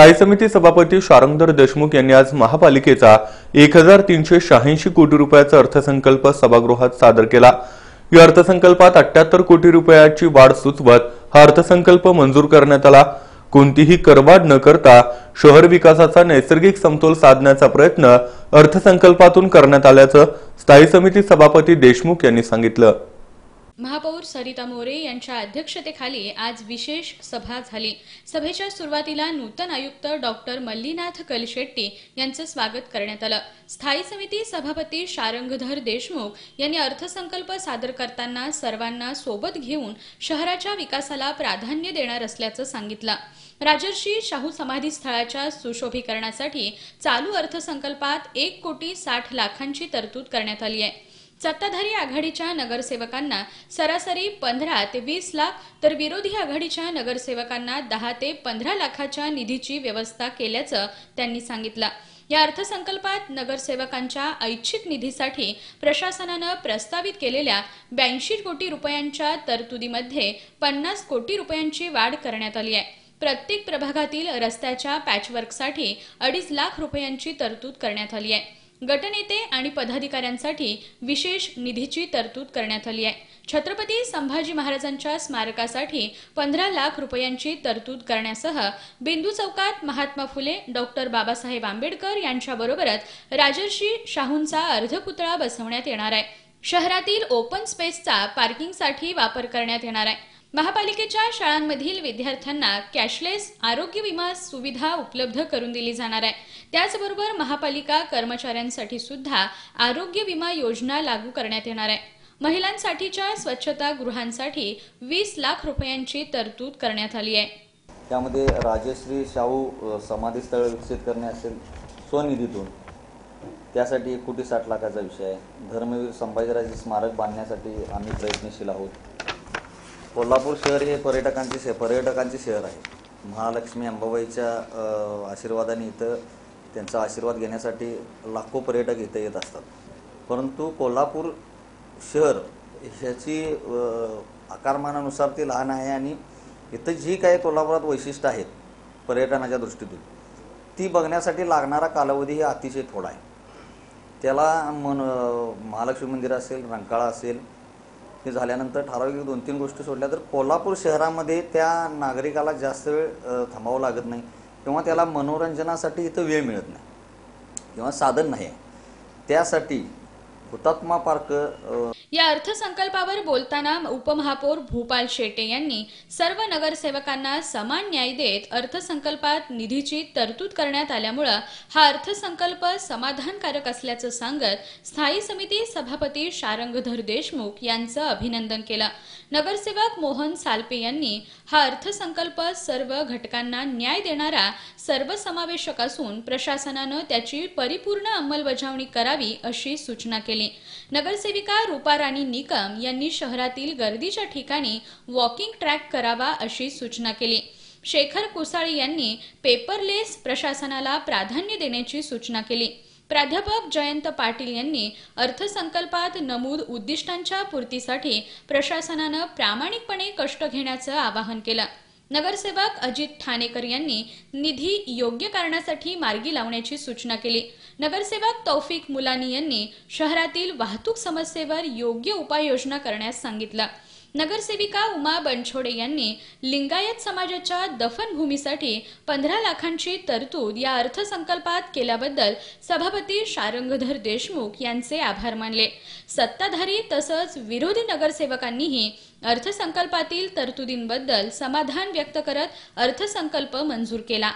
स्थायी समिती सभापती शारंगधर देशमुख यांनी आज महापालिकेचा एक हजार तीनशे शहाऐंशी कोटी रुपयाचा अर्थसंकल्प सभागृहात सादर केला. या अर्थसंकल्पात अठ्याहत्तर कोटी रुपयाची वाढ सुचवत हा अर्थसंकल्प मंजूर करण्यात आला. कोणतीही करवाढ न करता शहर विकासाचा नैसर्गिक समतोल साधण्याचा प्रयत्न अर्थसंकल्पातून करण्यात आल्याचं स्थायी समिती सभापती देशमुख यांनी सांगितलं. महापौर सरिता मोरे यांच्या अध्यक्षतेखाली आज विशेष सभा झाली. सभेच्या सुरुवातीला नूतन आयुक्त डॉक्टर मल्लीनाथ कलशेट्टी यांचं स्वागत करण्यात आलं. स्थायी समिती सभापती शारंगधर देशमुख यांनी अर्थसंकल्प सादर करताना सर्वांना सोबत घेऊन शहराच्या विकासाला प्राधान्य देणार असल्याचं सांगितलं. राजर्षी शाहू समाधी स्थळाच्या सुशोभीकरणासाठी चालू अर्थसंकल्पात एक कोटी साठ लाखांची तरतूद करण्यात आली आहे. सत्ताधारी आघाडीच्या नगरसेवकांना सरासरी पंधरा ते वीस लाख तर विरोधी आघाडीच्या नगरसेवकांना दहा ते पंधरा लाखाच्या निधीची व्यवस्था केल्याचं त्यांनी सांगितलं. या अर्थसंकल्पात नगरसेवकांच्या ऐच्छिक निधीसाठी प्रशासनानं प्रस्तावित केलेल्या ब्याऐंशी कोटी रुपयांच्या तरतुदीमध्ये पन्नास कोटी रुपयांची वाढ करण्यात आली आहे. प्रत्येक प्रभागातील रस्त्याच्या पॅचवर्कसाठी अडीच लाख रुपयांची तरतूद करण्यात आली आहे. गटनेते आणि पदाधिकाऱ्यांसाठी विशेष निधीची तरतूद करण्यात आली आहे. छत्रपती संभाजी महाराजांच्या स्मारकासाठी पंधरा लाख रुपयांची तरतूद करण्यासह बिंदू चौकात महात्मा फुले डॉक्टर बाबासाहेब आंबेडकर यांच्याबरोबरच राजर्षी शाहूंचा अर्धपुतळा बसवण्यात येणार आहे. शहरातील ओपन स्पेसचा पार्किंगसाठी वापर करण्यात येणार आहे. महापालिकेच्या शाळांमधील विद्यार्थ्यांना कॅशलेस आरोग्य विमा सुविधा उपलब्ध करून दिली जाणार आहे. त्याचबरोबर महापालिका कर्मचाऱ्यांसाठी सुद्धा आरोग्य विमा योजना लागू करण्यात येणार आहे. महिलांसाठीच्या स्वच्छता गृहांसाठी वीस लाख रुपयांची तरतूद करण्यात आली आहे. त्यामध्ये राजश्री शाहू समाधीस्थळ विकसित करणे असेल स्वनिधीतून. त्यासाठी एक कोटी साठ लाखाचा विषय आहे. धर्मवीर संभाजीराजे स्मारक बांधण्यासाठी आम्ही प्रयत्नशील आहोत. कोल्हापूर शहर हे पर्यटकांचे शहर पर्यटकांचे शहर आहे. महालक्ष्मी अंबाबाईच्या आशीर्वादाने इथं त्यांचा आशीर्वाद घेण्यासाठी लाखो पर्यटक इथं येत असतात. परंतु कोल्हापूर शहर ह्याची आकारमानानुसार ते लहान आहे आणि इथं जी काही कोल्हापुरात वैशिष्ट्य आहेत पर्यटनाच्या दृष्टीतून ती बघण्यासाठी लागणारा कालावधी हे अतिशय थोडा आहे. त्याला मन महालक्ष्मी मंदिर असेल रंकाळा असेल ते झाल्यानंतर ठराविक दोन तीन गोष्टी सोडल्या तर कोल्हापूर शहरामध्ये त्या नागरिकाला जास्त वेळ थांबावं लागत नाही किंवा त्याला मनोरंजनासाठी इथं वेळ मिळत नाही किंवा साधन नाही. आहे त्यासाठी हुतात्मा पार्क या अर्थसंकल्पावर बोलताना उपमहापौर भूपाल शेटे यांनी सर्व नगरसेवकांना समान न्याय देत अर्थसंकल्पात निधीची तरतूद करण्यात आल्यामुळं हा अर्थसंकल्प समाधानकारक असल्याचं सांगत स्थायी समिती सभापती शारंगधर देशमुख यांचं अभिनंदन केलं. नगरसेवक मोहन सालपे यांनी हा अर्थसंकल्प सर्व घटकांना न्याय देणारा सर्वसमावेशक असून प्रशासनानं त्याची परिपूर्ण अंमलबजावणी करावी अशी सूचना केली. नगरसेविका रूपाराणी निकम यांनी शहरातील गर्दीच्या ठिकाणी वॉकिंग ट्रॅक करावा अशी सूचना केली. शेखर कुसाळी यांनी पेपरलेस प्रशासनाला प्राधान्य देण्याची सूचना केली. प्राध्यापक जयंत पाटील यांनी अर्थसंकल्पात नमूद उद्दिष्टांच्या पूर्तीसाठी प्रशासनानं प्रामाणिकपणे कष्ट घेण्याचं आवाहन केलं. नगरसेवक अजित ठाणेकर यांनी निधी योग्य कारणासाठी मार्गी लावण्याची सूचना केली. नगरसेवक तौफिक मुलानी यांनी शहरातील वाहतूक समस्येवर योग्य उपाययोजना करण्यास सांगितलं. नगरसेविका उमा बनछोडे यांनी लिंगायत समाजाच्या दफनभूमीसाठी पंधरा लाखांची तरतूद या अर्थसंकल्पात केल्याबद्दल सभापती शारंगधर देशमुख यांचे आभार मानले. सत्ताधारी तसंच विरोधी नगरसेवकांनीही अर्थसंकल्पातील तरतुदींबद्दल समाधान व्यक्त करत अर्थसंकल्प मंजूर केला.